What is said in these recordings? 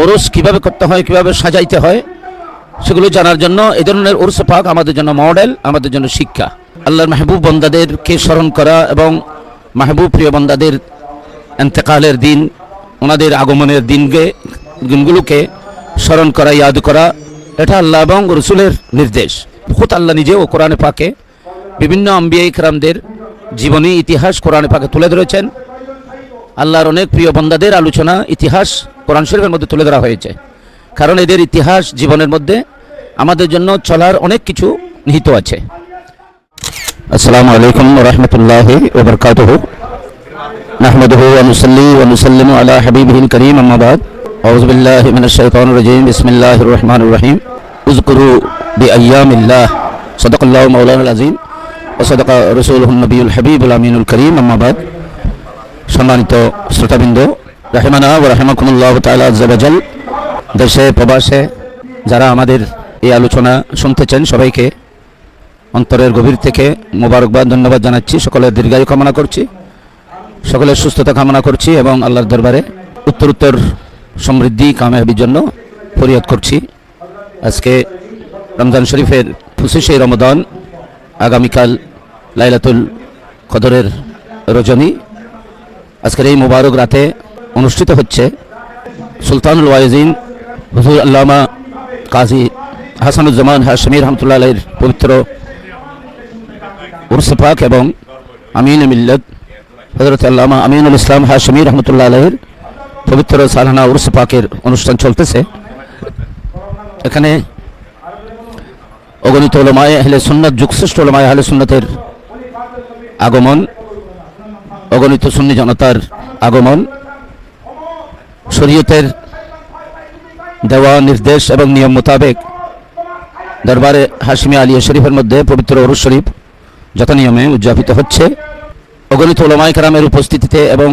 ওরস কীভাবে করতে হয়, কীভাবে সাজাইতে হয়, সেগুলো জানার জন্য এই ধরনের ওরস পাক আমাদের জন্য মডেল, আমাদের জন্য শিক্ষা। আল্লাহর মাহবুব বন্দাদেরকে স্মরণ করা এবং মাহবুব প্রিয় বন্দাদের এন্তেকালের দিন, ওনাদের আগমনের দিনকে, দিনগুলোকে স্মরণ করা, ইয়াদ করা, এটা আল্লাহ এবং রসুলের নির্দেশ। খুদ আল্লাহ নিজেও কোরআনে পাকে বিভিন্ন আম্বিয়া ইকরামদের জীবনী, ইতিহাস কোরআনে পাকে তুলে ধরেছেন। আল্লাহর অনেক প্রিয় বন্দাদের আলোচনা ইতিহাস কোরআন শরীফের মধ্যে তুলে ধরা হয়েছে কারণ এদের ইতিহাস জীবনের মধ্যে আমাদের জন্য চলার অনেক কিছু নিহিত আছে আসসালামু আলাইকুম রহমতুল্লাহ ওবরকাতহ نحمده ونصلي ونسلم على حبيبه الكريم أما بعد أعوذ بالله من الشيطان الرجيم بسم الله الرحمن الرحيم اذكروا بأيام الله صدق الله مولانا العظيم وصدق رسوله النبي الحبيب الأمين الكريم أما بعد সম্মানিত শ্রোতাবৃন্দ, রাহেমানা ও রাহেমাকুমুল্লাহ তাআলা আজ্জাবাজাল দেশে, প্রবাসে যারা আমাদের এই আলোচনা শুনতেছেন সবাইকে অন্তরের গভীর থেকে মোবারকবাদ, ধন্যবাদ জানাচ্ছি। সকলের দীর্ঘায়ু কামনা করছি, সকলের সুস্থতা কামনা করছি এবং আল্লাহর দরবারে উত্তর উত্তর সমৃদ্ধি, কামায়াবির জন্য ফরিয়াদ করছি। আজকে রমজান শরীফের পঁচিশে রমদান আগামীকাল লাইলাতুল কদরের রজনী। আজকের এই মোবারক রাতে অনুষ্ঠিত হচ্ছে সুলতানুল ওয়াইজিন, হুজুর আল্লামা কাজী হাসানুজ্জামান হাশমির রহমতুল্লাহ পবিত্র উরস পাক এবং আমিন মিল্লত হজরত আল্লামা আমিনুল ইসলাম হাশমি রহমতুল্লাহ আলহের পবিত্র সালহানা উরস পাকের অনুষ্ঠান চলতেছে। এখানে অগণিত ওলমায় আহলে সুন্নত, যুগশ্রেষ্ঠ ওলমায় আহলে সুন্নতের আগমন অগণিত সুন্নি জনতার আগমন, শরীয়তের দেওয়া নির্দেশ এবং নিয়ম মোতাবেক দরবারে হাশমি আলিয়া শরীফের মধ্যে পবিত্র অরুজ শরীফ যথানিয়মে উদযাপিত হচ্ছে। অগণিত ওলামাই কারামের উপস্থিতিতে এবং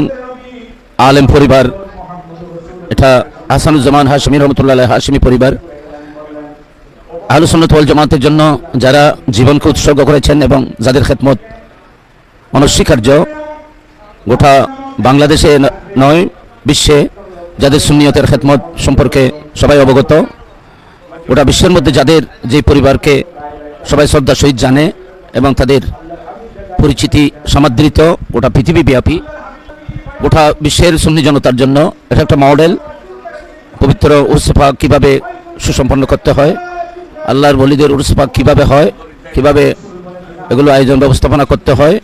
আলেম পরিবার, এটা হাসানুজ্জামান হাশমি রহমতুল্লাহ হাশমি পরিবার আহলুসন্নত ওয়াল জামাতের জন্য যারা জীবনকে উৎসর্গ করেছেন এবং যাদের খেদমত অনস্বীকার্য গোটা বাংলাদেশে নয়, বিশ্বে যাদের সুন্নিয়তের খেদমত সম্পর্কে সবাই অবগত। গোটা বিশ্বের মধ্যে যাদের যে পরিবারকে সবাই শ্রদ্ধা সহিত জানে এবং তাদের পরিচিতি সমাদৃত, গোটা পৃথিবীব্যাপী গোটা বিশ্বের সুন্নি জনতার জন্য এটা একটা মডেল, পবিত্র উর্সফা কীভাবে সুসম্পন্ন করতে হয়, আল্লাহর বলিদের উর্সফা কীভাবে হয়, কীভাবে এগুলো আয়োজন ব্যবস্থাপনা করতে হয়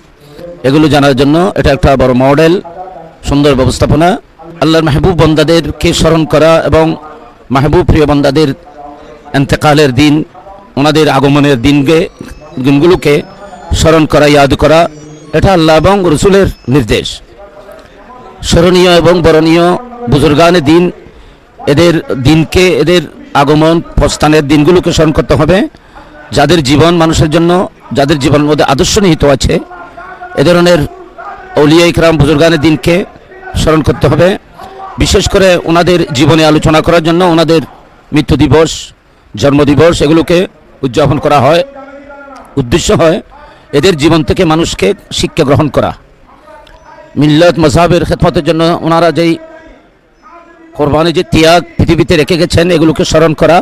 এগুলো জানার জন্য এটা একটা বড় মডেল, সুন্দর ব্যবস্থাপনা। আল্লাহর মাহবুব বন্দাদেরকে স্মরণ করা এবং মাহবুব প্রিয় বন্দাদের এন্তেকালের দিন, ওনাদের আগমনের দিনকে, দিনগুলোকে স্মরণ করা, ইয়াদ করা, এটা আল্লাহ এবং রসুলের নির্দেশ। স্মরণীয় এবং বরণীয় বুজুর্গানের দিন, এদের দিনকে, এদের আগমন প্রস্থানের দিনগুলোকে স্মরণ করতে হবে। যাদের জীবন মানুষের জন্য, যাদের জীবনের মধ্যে আদর্শ নিহিত আছে এ ধরনের অলিয়া ইকরাম বুজুর্গানের দিনকে স্মরণ করতে হবে। বিশেষ করে ওনাদের জীবনে আলোচনা করার জন্য ওনাদের মৃত্যু দিবস জন্মদিবস এগুলোকে উদযাপন করা হয়। উদ্দেশ্য হয় এদের জীবন থেকে মানুষকে শিক্ষা গ্রহণ করা। মিল্লত মজাহের খেদমতের জন্য ওনারা যেই কোরবানি যে ত্যাগ পৃথিবীতে রেখে গেছেন, এগুলোকে স্মরণ করা।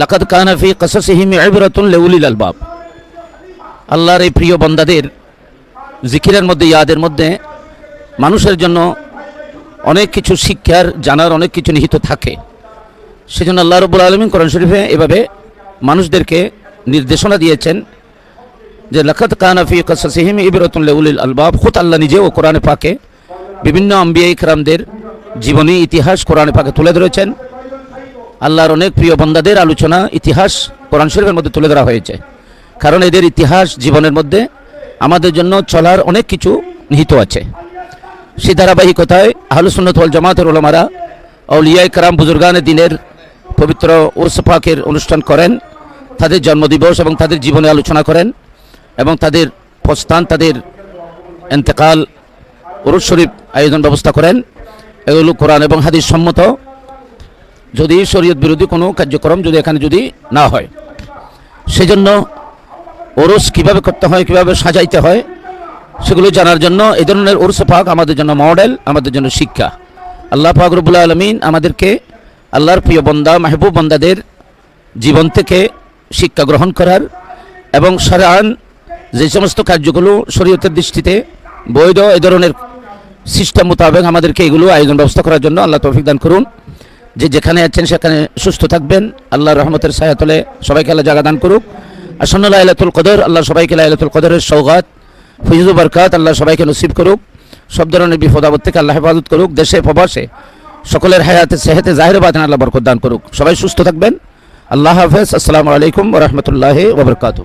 লাকাদ কানাফি কসসিহিম ইবরাতুন লিউলিল আলবাব। আল্লাহর এই প্রিয় বন্দাদের জিকিরের মধ্যে, ইয়াদের মধ্যে মানুষের জন্য অনেক কিছু শিক্ষার জানার অনেক কিছু নিহিত থাকে। সেজন্য আল্লাহ রবুল আলমিন কোরআন শরীফে এভাবে মানুষদেরকে নির্দেশনা দিয়েছেন যে লাকাত কানাফি কসসিহিম ইবরাতুল উলিল আলবাব। খুদ আল্লাহ নিজেও কোরআনে পাকে বিভিন্ন আম্বিয়া ইকরামদের জীবনী, ইতিহাস কোরআনে পাকে তুলে ধরেছেন। আল্লাহর অনেক প্রিয় বন্দাদের আলোচনা, ইতিহাস কোরআন শরীফের মধ্যে তুলে ধরা হয়েছে। কারণ এদের ইতিহাস জীবনের মধ্যে আমাদের জন্য চলার অনেক কিছু নিহিত আছে। সেই ধারাবাহিকতায় আহলুসুন্নত ওয়াল জামাতের ওলামারা আউলিয়া কারাম বুজুর্গানের দিনের পবিত্র উর্স পাকের অনুষ্ঠান করেন, তাদের জন্মদিবস এবং তাদের জীবনে আলোচনা করেন এবং তাদের প্রস্থান, তাদের এন্তেকাল উরুস শরীফ আয়োজন ব্যবস্থা করেন। এগুলো কোরআন এবং হাদিস সম্মত। যদি শরীয়ত বিরোধী কোনো কার্যক্রম যদি এখানে যদি না হয়, সেজন্য ওরস কীভাবে করতে হয়, কীভাবে সাজাইতে হয়, সেগুলো জানার জন্য এই ধরনের ওরস পাক আমাদের জন্য মডেল, আমাদের জন্য শিক্ষা। আল্লাহ ফাকরবুল আলমিন আমাদেরকে আল্লাহর প্রিয় বন্দা, মাহবুব বন্দাদের জীবন থেকে শিক্ষা গ্রহণ করার এবং সারান যে সমস্ত কার্যগুলো শরীয়তের দৃষ্টিতে বৈধ, এ ধরনের সিস্টেম মোতাবেক আমাদেরকে এগুলো আয়োজন ব্যবস্থা করার জন্য আল্লাহ তৌফিক দান করুন। যে যেখানে আছেন সেখানে সুস্থ থাকবেন। আল্লাহর রহমতের ছায়াতলে সবাইকে আল্লাহ জায়গা দান করুক। আসন্ন লাইলাতুল কদর, আল্লাহ সবাইকে লাইলাতুল কদরের সৌগাত ফিজু বরকাত, আল্লাহ সবাইকে নসিব করুক, সব ধরনের বিপদ আপদ থেকে আল্লাহ হেফাজত করুক, দেশে, প্রবাসে, সকলের হায়াতে, সেহেতে, জাহির বাতেন আল্লাহ বরকত দান করুক। সবাই সুস্থ থাকবেন। আল্লাহ হাফেজ। আসসালামু আলাইকুম রহমতুল্লাহ ওবরকাতু